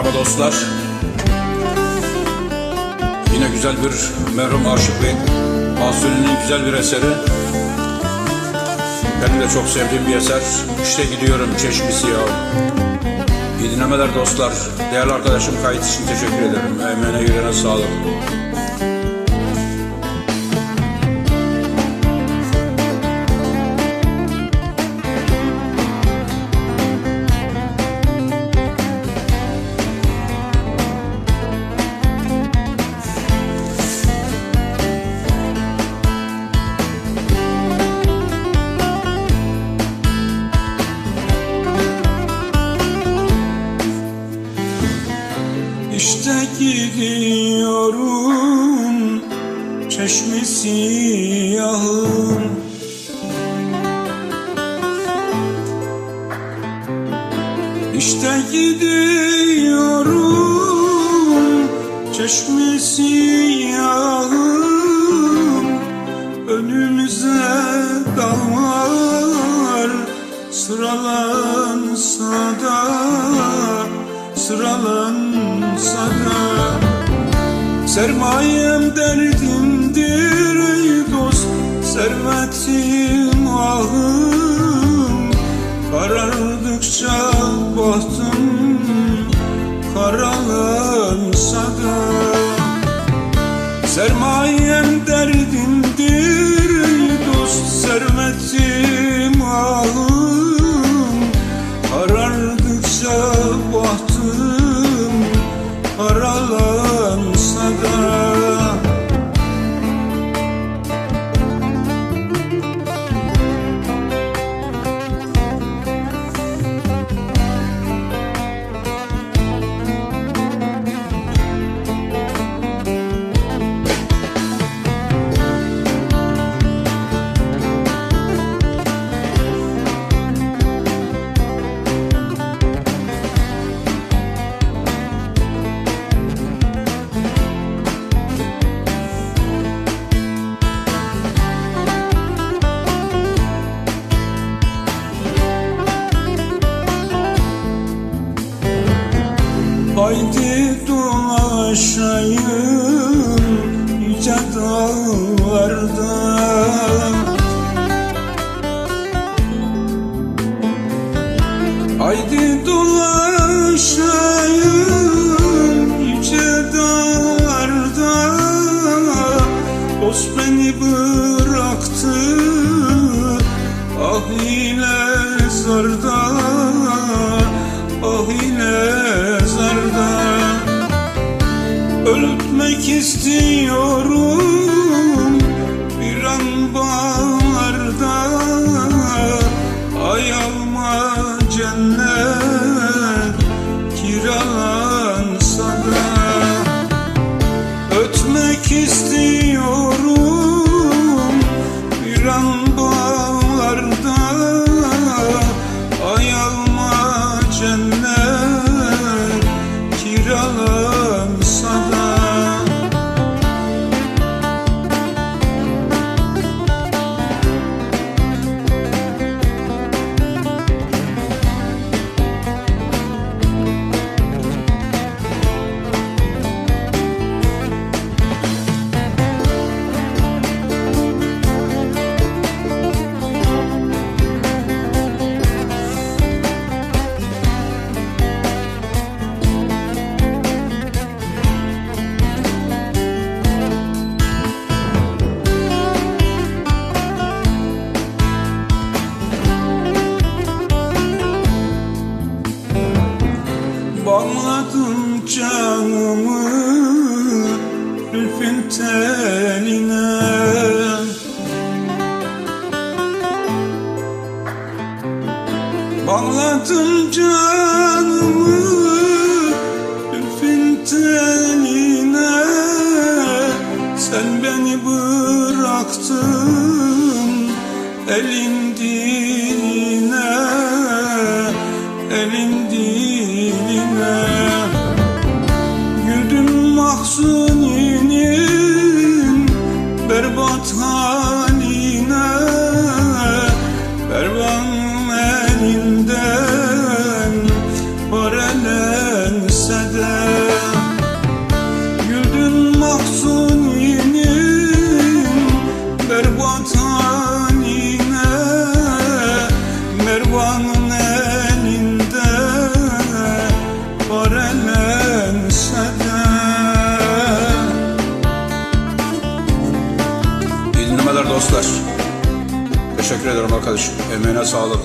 Merhaba dostlar. Yine güzel bir merhum Aşık Bey Mahsulü'nün güzel bir eseri. Benim de çok sevdiğim bir eser. İşte gidiyorum çeşmisi ya. İyi dinlemeler dostlar. Değerli arkadaşım kayıt için teşekkür ederim. Emeğine yüreğine sağlık. Gidiyorum çeşmesi yahım İşte gidiyorum çeşmesi yahım Önümüze dağlar sıralansa da sıralansa da Sermayem derdimdir ey dost Servetim ahım. Karardıkça bahtım Karalansa da Sermayem derdimdir ey dost Servetim dağlarda Haydi dolaşayım yüce dağlarda Dost beni bıraktı ah ile zarda Ah ile Öldürmek istiyorum bir an bağlarda Ay alma cennet kiralansa da. Ötmek istiyorum bir an bağlarda Ay alma cennet Canımı Teşekkür ederim arkadaşım. Emeğine sağlık.